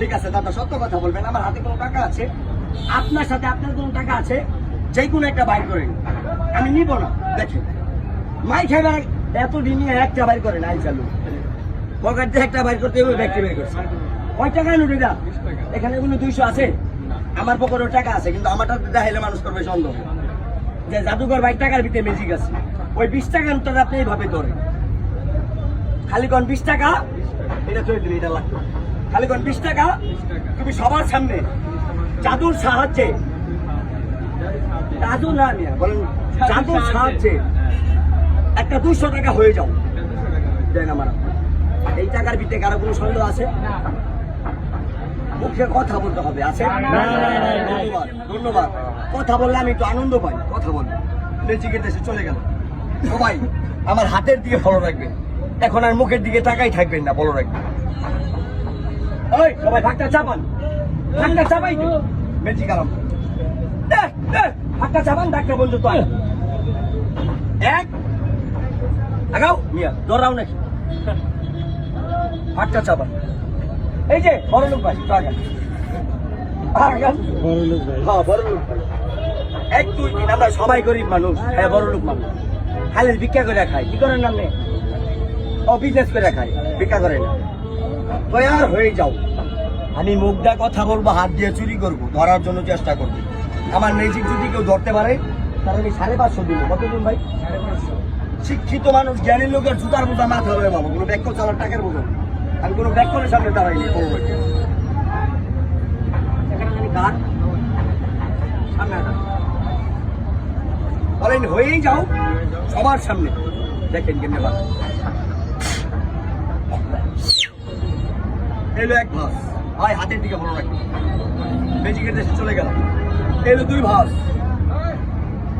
ঠিক আছে, দাদা, সত্য কথা বলবেন, আমার হাতে কোনো টাকা আছে? আপনার সাথে আপনার কোনো টাকা আছে? যে কোনো একটা বাইর করেন আমি নিব না, দেখেন। মাই খাইবার এত দিন একটা বাইর করেন আই চালু। পকেট দিয়ে একটা বাইর করতে ওই ব্যক্তি বের করছে। কয় টাকা নোট এটা এখানে কোনো দুইশো আছে? আমার পকেটেও টাকা আছে, কিন্তু আমারটা দেখাইলে মানুষ করবে সন্দেহ। যে জাদুঘর বাইর টাকার ভিতরে ম্যাজিক আছে। ওই বিশ নোটটা আপনি এইভাবে ধরেন। খালি কোন বিশ টাকা? এটা চলে দিন এটা লাগবে। খালি কোন বিশ টাকা তুমি সবার সামনে জাদুর সাহায্যে জাদু না বলেন জাদুর সাহায্যে একটা দুশো টাকা হয়ে যাও দেন আমার এই টাকার ভিতরে কারও কোনো সন্দেহ আছে মুখে কথা বলতে হবে আছে ধন্যবাদ ধন্যবাদ কথা বললে আমি একটু আনন্দ পাই কথা বলি লেচিকের দেশে চলে গেল সবাই আমার হাতের দিকে ফলো রাখবেন এখন আর মুখের দিকে তাকাই থাকবেন না বলো রাখবেন ওই সবাই ভাগটা চাপান। ভাগটা চাপাই তো। দেখ, দেখ, ভাগটা চাপান ডাক্তার বন্ধু তো এক আগাও মিয়া দৌড়াও নাকি ভাগটা চাপান। এই যে বড় লোক ভাই আগান। হ্যাঁ, বড় লোক ভাই। এক দুই দিন আমরা সবাই গরিব মানুষ হ্যাঁ বড় লোক মানুষ। খালি ভিক্ষা করে খাই কি করেন আপনি? ও বিজনেস করে খাই ভিক্ষা করে না। তৈয়ার হয়ে যাও। আমি মুখটা কথা বলব হাত দিয়ে চুরি করব ধরার জন্য চেষ্টা করব। আমার ম্যাজিক যদি কেউ ধরতে পারে তাহলে আমি সাড়ে পাঁচশো দিব। কত দিন ভাই? শিক্ষিত মানুষ জ্ঞানী লোকের জুতার বোঝা মাথা হয়ে বাবা কোনো ব্যাগ চালার টাকার বোঝা আমি কোনো ব্যাগ করে সামনে সামনে হাঁটা। বলেন হয়েই যাও সবার সামনে। দেখেন কেমনে বাবা এলো এক ভাস ভাই হাতের দিকে ভালো রাখবে ম্যাজিকের দেশে চলে গেল এলো দুই ভাস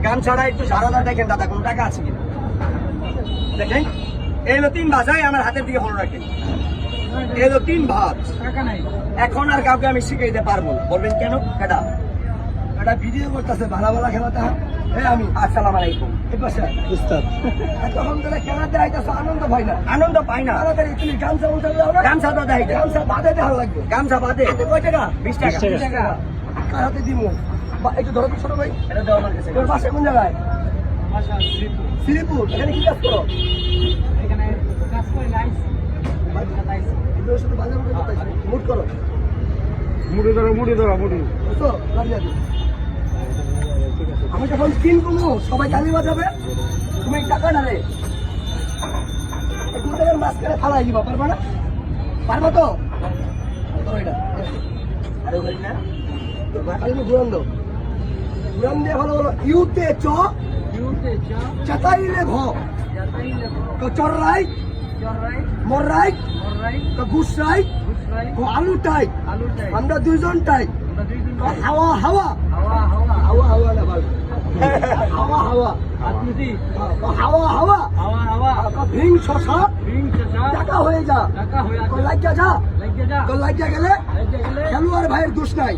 গান ছাড়া একটু সারাদা দেখেন দাদা কোনো টাকা আছে কিনা? দেখেন এলো তিন ভাস ভাই আমার হাতের দিকে ভালো রাখেন এলো তিন ভাস এখন আর কাউকে আমি শিখে দিতে পারব বলবেন কেন? এটা এটা ভিডিও করতেছে ভালো ভালো খেলাটা হ্যাঁ? আমি। আসসালাম আলাইকুম। এই পাশে। উস্তাদ। তখন খেলাতে আইতাছ আনন্দ পাই না। আনন্দ পাই না। তাড়াতাড়ি তুমি গামছা উঠে দাও না। গামছা তো দেয়। গামছা বাদে দেওয়া লাগবে। গামছা বাদে। কয় টাকা? বিশ টাকা। 20 টাকা। কার হাতে দিব? বা একটু ধরো তো ছোট ভাই। এটা দেওয়া আমার কাছে। তোর পাশে কোন জায়গায়? শ্রীপুর। এখানে কি কাজ করো? মুট করো মুড়ি ধরো মুড়ি ধরো মুড়ি। বুঝছ? আমি যখন স্কিন কমবো সবাই গালি বাজাবে। তুমি টাকা না রে। দুধের মাঝখানে ফালাই দিবা পারবা না? পারবা তো? ধরো এটা। আরে ওখানে না? তোর ভাষায় তুমি ঘুরান দাও। ঘুরান দিয়ে ভালো বলো ইউতে চ। চাতাইলে ভ তো চর রাইট মর রাইট তো ঘুষ রাইট আলু টাইট আমরা দুইজন টাইট তো হাওয়া। হাওয়া হাওয়া হাওয়া হাওয়া। হাওয়া। তো হাওয়া হাওয়া। তো ভিং শশা। টাকা হয়ে যা। তো লাগিয়া যা। তো লাগিয়া গেলে খেলোয়াড় ভাইয়ের দোষ নাই।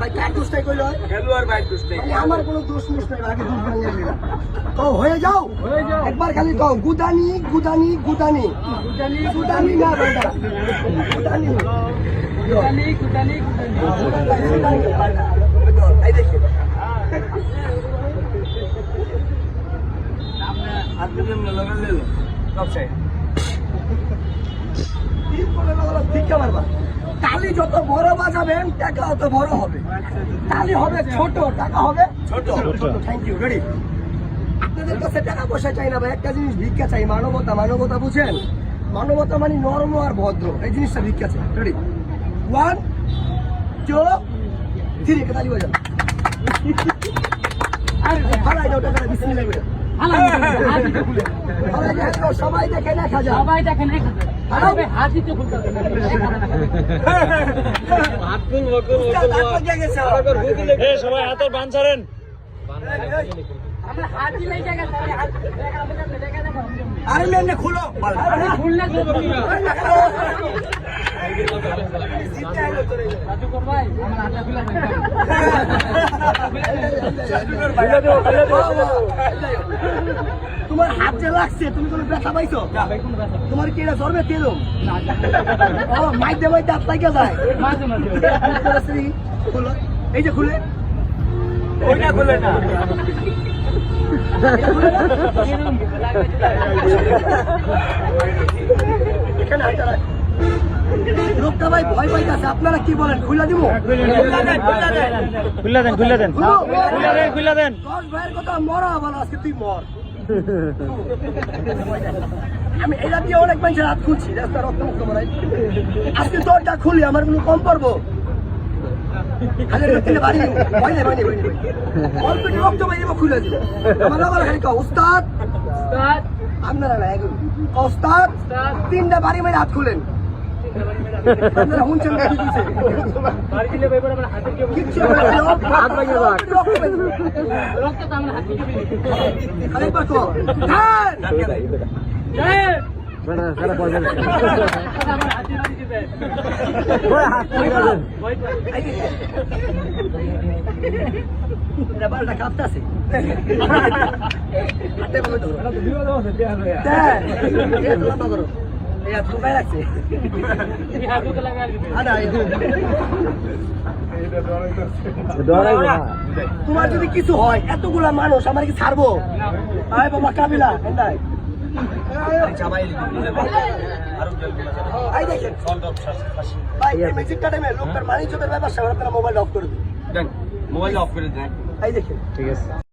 ভাই কার দোষ নাই কইল? মানে আমার কোনো দোষ মুষ নাই আগে দোষ ভাঙিয়ে দিলাম তো হয়ে যাও। একবার খালি কও গুদানি গুদানি গুদানি। গুদানি না বেটা গুদানি। এই দেখি। তালি যত বড় বাজাবেন টাকা অত বড় হবে। তালি হবে ছোট টাকা হবে ছোট। থ্যাংক ইউ রেডি আপনাদের কাছে টাকা পয়সা চাই না ভাই একটা জিনিস ভিক্ষা চাই মানবতা। মানবতা বুঝেন? মানবতা মানে নর্ম আর ভদ্র। এই জিনিসটা ভিক্ষা চাই। রেডি ওয়ান টু থ্রি তালি বাজান টাকা বিসমিল্লাহ দাও সবাই দেখে দেখা যায় সবাই দেখেন এক হাজার হাত খুলবো। খুলবো সবাই হাতের বান ছাড়েন দেখা দেখো আরে খুলো খুললে তোমার হাত যে লাগছে তুমি কোনো ব্যথা পাইছো? তোমার কি এটা জ্বরবে তেরম ও মাইতে মাইতে হাত লাগে যায়। এই যে খুলে। ওইটা খুলে না। এখানে রাখ। লোকটা ভাই ভয় পাইতেছে আপনারা কি বলেন খুলে দিব খুলে দেন খুলে দেন খুলে দেন। খুলে দেন দশ ভাইয়ের কথা মরা বলো আজকে তুই মর। আমি এটা দিয়ে অনেক মানুষের হাত খুলছি রাস্তা করাই আজকে খুলি আমার কোনো কম আপনারা তিনটা বাড়ি মেরে হাত খুলেন। বালটা কাঁপতাছে। হাতে বলে ধরো। তোমার যদি কিছু হয় এতগুলা মানুষ আমার কি ছাড়বো? আয় বাবা কাবিলা মানি দিন মোবাইল অফ করে দেন ঠিক আছে।